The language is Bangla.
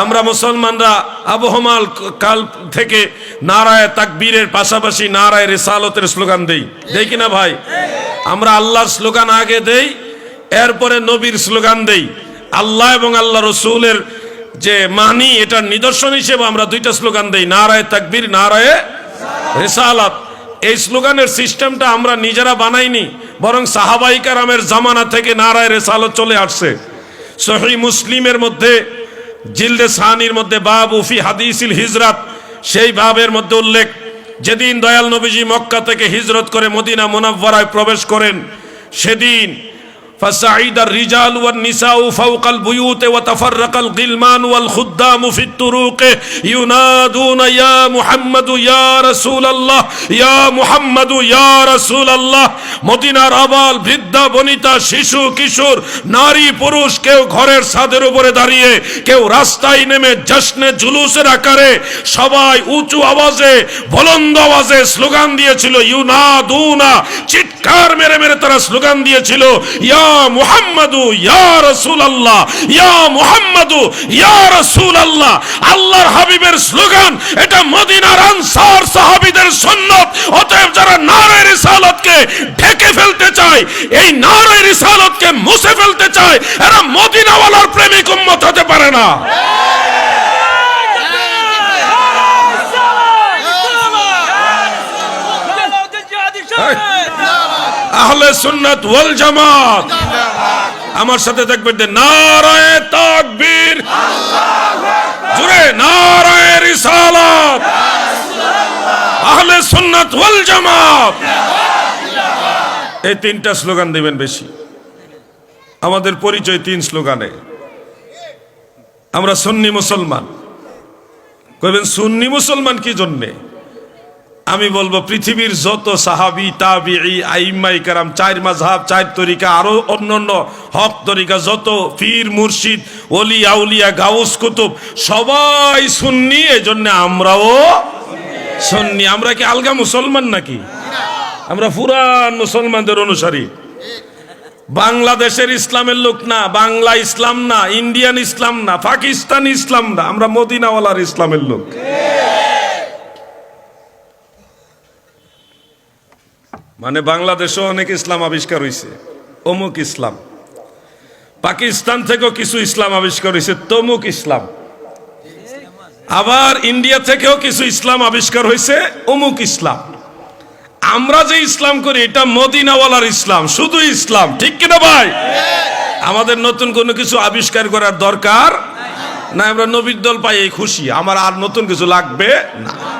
আমরা মুসলমানরা আবহমাল কাল থেকে নারায় তাকবীরের পাশাপাশি নারায় রেসালতের স্লোগান দেই। দেই কিনা ভাই? আমরা আল্লাহর স্লোগান আগে দেই, এরপরে নবীর স্লোগান দেই। আল্লাহ এবং আল্লাহ রসুলের যে মানি, এটার নিদর্শন হিসেবে আমরা দুইটা স্লোগান দেই, নারায় তাকবীর, নারায় রেসালাত। এই স্লোগানের সিস্টেমটা আমরা নিজেরা বানাইনি, বরং সাহাবাই কারামের জামানা থেকে নারায় রেসালত চলে আসছে। সহি মুসলিমের মধ্যে জিলদে সাহানির মধ্যে বাব উফি হাদিসিল হিজরাত, সেই বাবের মধ্যে উল্লেখ, যেদিন দয়াল নবীজি মক্কা থেকে হিজরত করে মদিনা মোনাব্বরায় প্রবেশ করেন, সেদিন فصعد الرجال والنساء فوق البيوت وتفرق الغلمان والخدام في الطرق ينادون يا محمد يا رسول الله يا محمد يا رسول الله মদিনার আবাল বৃদ্ধা বনিতা শিশু কিশোর নারী পুরুষ কেউ ঘরের ছাদের উপরে দাঁড়িয়ে কেউ রাস্তায় নেমে জশ্নে জুলুসের আকারে সবাই উঁচু আওয়াজে বলন্দ আওয়াজে স্লোগান দিয়েছিল ইউনাদুনা চিৎকার মেরে মেরে তারা স্লোগান দিয়েছিল ইয়া মুহাম্মাদু, ইয়া রাসূলুল্লাহ, ইয়া মুহাম্মাদু, ইয়া রাসূলুল্লাহ। আল্লাহর হাবিবের স্লোগান, এটা মদিনার আনসার সাহাবীদের সুন্নাত। অতএব যারা নারে রিসালাতকে ঢেকে ফেলতে চায়, এই নারে রিসালাতকে মুছে ফেলতে চায়, এরা মদিনাওয়ালার প্রেমিক উম্মত হতে পারে না। আহলে সুন্নাত ওয়াল জামাত। আমার সাথে থাকবেন নারায়ে তাকবীর। জুড়ে নারায়ে রিসালাত। আহলে সুন্নাত ওয়াল জামাত। এই তিনটা স্লোগান দিবেন বেশি। আমাদের পরিচয় তিন স্লোগানে। আমরা সুন্নি মুসলমান। কইবেন সুন্নি মুসলমান কি জন্যে? আমি বলব, পৃথিবীর যত সাহাবি তাবি আইমাই কারাম, চার মাঝহাব চার তরিকা, আরও অন্যান্য হক তরিকা, যত পীর, মুর্শিদ অলি আউলিয়া, গাউস, কুতুব, সবাই সুন্নি এই জন্য আমরাও সুন্নি। আমরা কি আলগা মুসলমান নাকি? আমরা পুরান মুসলমানদের অনুসারী। বাংলাদেশের ইসলামের লোক না, বাংলা ইসলাম না, ইন্ডিয়ান ইসলাম না, পাকিস্তান ইসলাম না, আমরা মদিনাওয়ালার ইসলামের লোক। মানে বাংলাদেশেও অনেক ইসলাম আবিষ্কার হয়েছে অমুক ইসলাম। পাকিস্তান থেকেও কিছু ইসলাম আবিষ্কার হয়েছে তমুক ইসলাম। আবার ইন্ডিয়া থেকেও কিছু ইসলাম আবিষ্কার হয়েছে অমুক ইসলাম। আমরা যে ইসলাম করি, এটা মদিনাওয়ালার ইসলাম, শুধু ইসলাম। ঠিক কিনা ভাই? আমাদের নতুন কোনো কিছু আবিষ্কার করার দরকার না আমরা নবীর দল পাই এই খুশি। আমার আর নতুন কিছু লাগবে না।